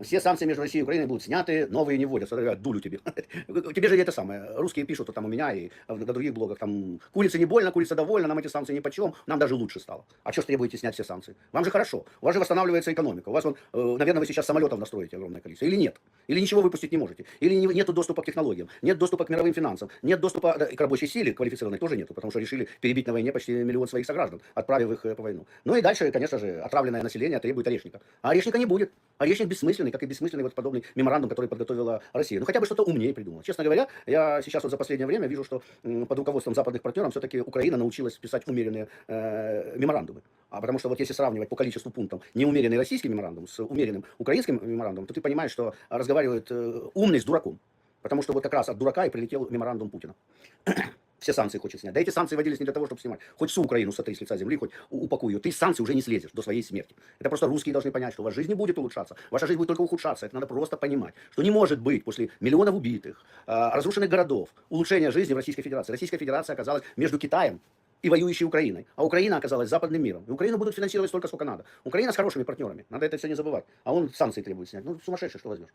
все санкции между Россией и Украиной будут сняты, новые не вводятся. Я дулю тебе. Тебе же это самое. Русские пишут вот там у меня и на других блогах. Там курица не больно, курица довольна, нам эти санкции ни почем, нам даже лучше стало. А что ж требуете снять все санкции? Вам же хорошо. У вас же восстанавливается экономика. У вас, вон, э, наверное, вы сейчас самолетов настроите огромное количество. Или нет? Или ничего выпустить не можете? Или не, нету доступа к технологиям? Нет доступа к мировым финансам? Нет доступа и к рабочей силе квалифицированной тоже нету, потому что решили перебить на войне почти миллион своих сограждан, отправив их э, по войну. Ну и дальше, конечно же, отравленное население требует орешника. А орешника не будет. Орешник бессмысленный, как и бессмысленный вот подобный меморандум, который подготовила Россия. Ну хотя бы что-то умнее придумала. Честно говоря, я сейчас вот за последнее время вижу, что под руководством западных партнеров все-таки Украина научилась писать умеренные э, меморандумы. А потому что вот если сравнивать по количеству пунктов неумеренный российский меморандум с умеренным украинским меморандумом, то ты понимаешь, что разговаривает э, умный с дураком. Потому что вот как раз от дурака и прилетел меморандум Путина. Все санкции хочет снять. Да эти санкции вводились не для того, чтобы снимать. Хоть всю Украину сотри с лица земли, хоть у- упакуй ее. Ты из санкций уже не слезешь до своей смерти. Это просто русские должны понять, что ваша жизнь не будет улучшаться. Ваша жизнь будет только ухудшаться. Это надо просто понимать. Что не может быть после миллионов убитых, а, разрушенных городов, улучшения жизни в Российской Федерации. Российская Федерация оказалась между Китаем и воюющей Украиной. А Украина оказалась западным миром. И Украину будут финансировать столько, сколько надо. Украина с хорошими партнерами. Надо это все не забывать. А он санкции требует снять. Ну, сумасшедший, что возьмешь.